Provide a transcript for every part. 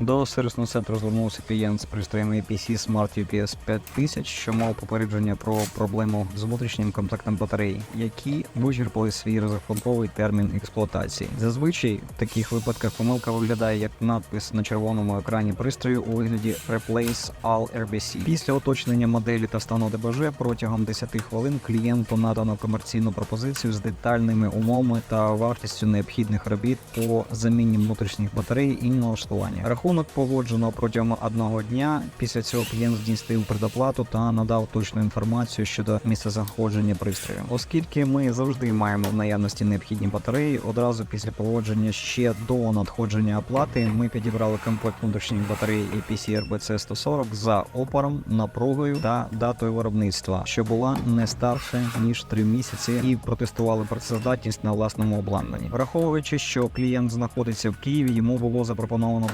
До сервісного центру звернувся клієнт з пристроями APC Smart UPS 5000, що мав попередження про проблему з внутрішнім комплектом батареї, які вичерпали свій розрахунковий термін експлуатації. Зазвичай в таких випадках помилка виглядає як надпис на червоному екрані пристрою у вигляді Replace All RBC. Після уточнення моделі та стану ДБЖ протягом 10 хвилин клієнту надано комерційну пропозицію з детальними умовами та вартістю необхідних робіт по заміні внутрішніх батарей і налаштування. Рахунок погоджено протягом одного дня. Після цього клієнт здійснив предоплату та надав точну інформацію щодо місцезнаходження пристрою. Оскільки ми завжди маємо в наявності необхідні батареї, одразу після погодження ще до надходження оплати ми підібрали комплект внутрішніх батарей APC RBC 140 за опором, напругою та датою виробництва, що була не старше ніж 3 місяці, і протестували працездатність на власному обладнанні. Враховуючи, що клієнт знаходиться в Києві, йому було запропоновано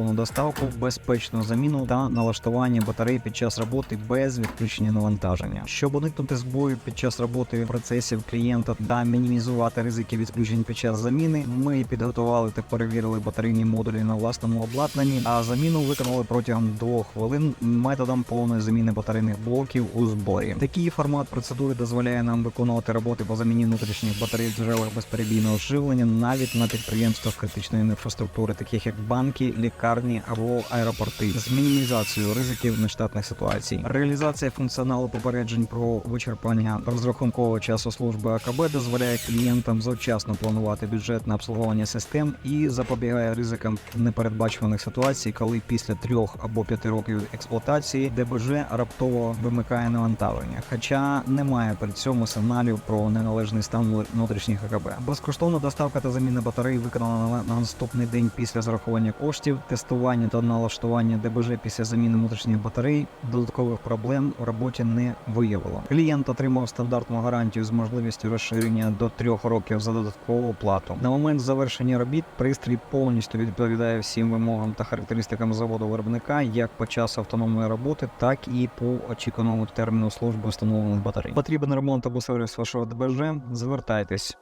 безкоштовну доставку, безпечну заміну та налаштування батарей під час роботи без відключення навантаження. Щоб уникнути збою під час роботи процесів клієнта та мінімізувати ризики відключень під час заміни, ми підготували та перевірили батарейні модулі на власному обладнанні, а заміну виконали протягом двох хвилин методом повної заміни батарейних блоків у зборі. Такий формат процедури дозволяє нам виконувати роботи по заміні внутрішніх батарей в джерелах безперебійного живлення навіть на підприємствах критичної інфраструктури, таких як банки, лікарні або аеропорти, з мінімізацією ризиків нештатних ситуацій. Реалізація функціоналу попереджень про вичерпання розрахункового часу служби АКБ дозволяє клієнтам завчасно планувати бюджет на обслуговування систем і запобігає ризикам непередбачуваних ситуацій, коли після трьох або п'яти років експлуатації ДБЖ раптово вимикає навантаження, хоча немає при цьому сигналів про неналежний стан внутрішніх АКБ. Безкоштовна доставка та заміна батарей виконана на- на наступний день після зарахування коштів, тестування та налаштування ДБЖ після заміни внутрішніх батарей. Додаткових проблем в роботі не виявило. Клієнт отримав стандартну гарантію з можливістю розширення до трьох років за додаткову плату. На момент завершення робіт пристрій повністю відповідає всім вимогам та характеристикам заводу виробника, як по часу автономної роботи, так і по очікуваному терміну служби встановлених батарей. Потрібен ремонт або сервіс вашого ДБЖ. Звертайтесь.